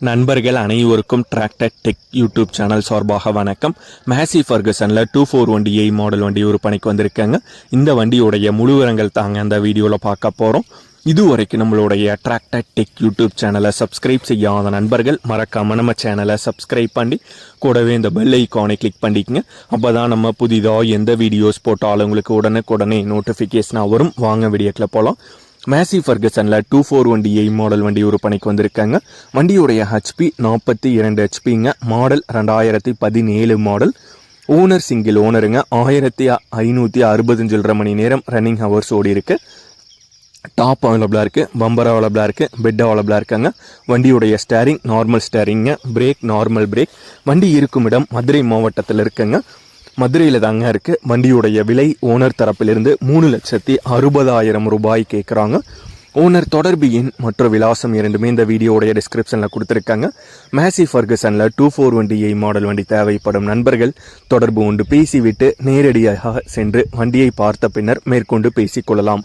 நண்பர்கள் அனைவருக்கும் tractor tech YouTube channel சார்பாக வணக்கம். Massey ஃபர்கசனில் two four one DI model வண்டி விற்பனைக்கு வந்திருக்காங்க. இந்த வண்டியுடைய முழுவரங்கள் தாங்க அந்த வீடியோவில் பார்க்க போகிறோம் இதுவரைக்கும் நம்மளுடைய டிராக்டர் டெக் யூடியூப் சேனலை சப்ஸ்கிரைப் செய்யாத நண்பர்கள் மறக்காமல் நம்ம சேனலை சப்ஸ்கிரைப் பண்ணி கூடவே இந்த பெல் ஐக்கானை கிளிக் பண்ணிக்கங்க. அப்போ தான் நம்ம புதிதாக எந்த வீடியோஸ் போட்டாலும் உங்களுக்கு உடனுக்குடனே நோட்டிஃபிகேஷனாக வரும். வாங்க வீடியோக்கில் போகலாம் Massey ஃபர்கசனில் two four one DI model வண்டி விற்பனைக்கு வந்திருக்காங்க. வண்டியுடைய ஹெச்பி நாற்பத்தி இரண்டு ஹெச்பிங்க மாடல் ரெண்டாயிரத்தி பதினேழு மாடல் ஓனர் சிங்கிள் ஓனருங்க ஆயிரத்தி ஐநூற்றி அறுபது சில்லரை மணி நேரம் ரன்னிங் ஹவர்ஸ் ஓடி இருக்கு. டாப் அவைலபிளாக இருக்குது பம்பர் அவைலபிளாக இருக்குது பெட் அவைலபிளாக இருக்காங்க. வண்டியுடைய ஸ்டேரிங் நார்மல் ஸ்டேரிங்க பிரேக் நார்மல் பிரேக் வண்டி இருக்கும் இடம் மதுரை மாவட்டத்தில் இருக்குங்க. மதுரையில் தாங்க இருக்குது வண்டியுடைய விலை ஓனர் தரப்பிலிருந்து மூணு லட்சத்தி அறுபதாயிரம் ரூபாய் கேட்குறாங்க ஓனர் தொடர்பு எண் மற்றும் விலாசம் இரண்டுமே இந்த வீடியோடைய டிஸ்கிரிப்ஷனில் கொடுத்துருக்காங்க. மேசி ஃபர்கசனில் டூ ஃபோர் வண்டியை மாடல் வண்டி தேவைப்படும் நண்பர்கள் தொடர்பு கொண்டு பேசிவிட்டு நேரடியாக சென்று வண்டியை பார்த்த பின்னர் மேற்கொண்டு பேசிக்கொள்ளலாம்